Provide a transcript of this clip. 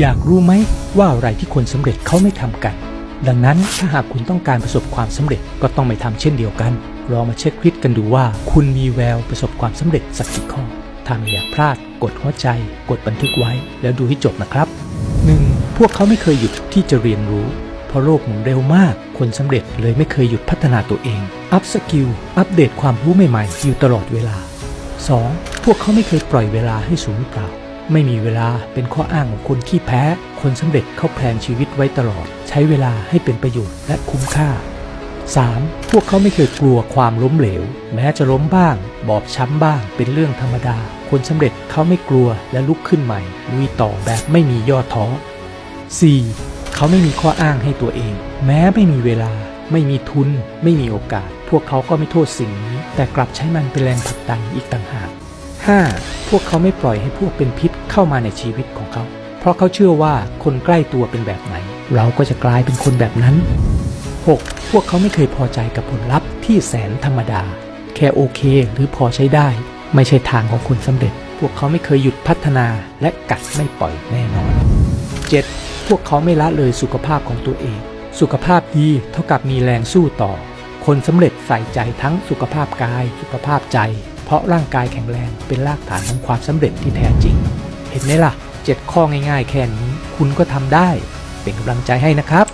อยากรู้ไหมว่าอะไรที่คนสำเร็จเขาไม่ทำกัน ดังนั้นถ้าหากคุณต้องการประสบความสำเร็จก็ต้องไม่ทำเช่นเดียวกัน ลองมาเช็คลิสต์กันดูว่า คุณมีแววประสบความสำเร็จสักกี่ข้อ ถ้าไม่อยากพลาด กดหัวใจ กดบันทึกไว้ แล้วดูให้จบนะครับ 1. พวกเขาไม่เคยหยุดที่จะเรียนรู้ เพราะโลกหมุนเร็วมาก คนสำเร็จเลยไม่เคยหยุดพัฒนาตัวเอง อัพสกิล อัปเดตความรู้ใหม่ๆ อยู่ตลอดเวลา 2. พวกเขาไม่เคยปล่อยเวลาให้สูญเปล่า ไม่มีเวลาเป็นข้ออ้างของคนขี้แพ้ คนสำเร็จเขาแพลนชีวิตไว้ตลอด ใช้เวลาให้เป็นประโยชน์และคุ้มค่า 3. พวกเขาไม่เคยกลัวความล้มเหลว แม้จะล้มบ้าง บอบช้ำบ้าง เป็นเรื่องธรรมดา คนสำเร็จเขาไม่กลัวและลุกขึ้นใหม่ลุยต่อแบบไม่มีย่อท้อ 4. เขาไม่มีข้ออ้างให้ตัวเอง แม้ไม่มีเวลา ไม่มีทุน ไม่มีโอกาส พวกเขาก็ไม่โทษสิ่งนี้ แต่กลับใช้มันเป็นแรงผลักดันอีกต่างหาก 5. พวกเขาไม่ปล่อยให้พวกเป็นพิษเข้ามาในชีวิตของเขา เพราะเขาเชื่อว่าคนใกล้ตัวเป็นแบบไหน เราก็จะกลายเป็นคนแบบนั้น 6. พวกเขาไม่เคยพอใจกับผลลัพธ์ที่แสนธรรมดา แค่โอเคหรือพอใช้ได้ ไม่ใช่ทางของคนสำเร็จ พวกเขาไม่เคยหยุดพัฒนาและกัดไม่ปล่อยแน่นอน 7. พวกเขาไม่ละเลยสุขภาพของตัวเอง สุขภาพดีเท่ากับมีแรงสู้ต่อ คนสำเร็จใส่ใจทั้งสุขภาพกาย สุขภาพใจ เพราะร่างกายแข็งแรงเป็นรากฐานของความสำเร็จที่แท้จริง เห็นไหมล่ะ 7 ข้อง่ายๆ แค่นี้ คุณก็ทำได้ เป็นกำลังใจให้นะครับ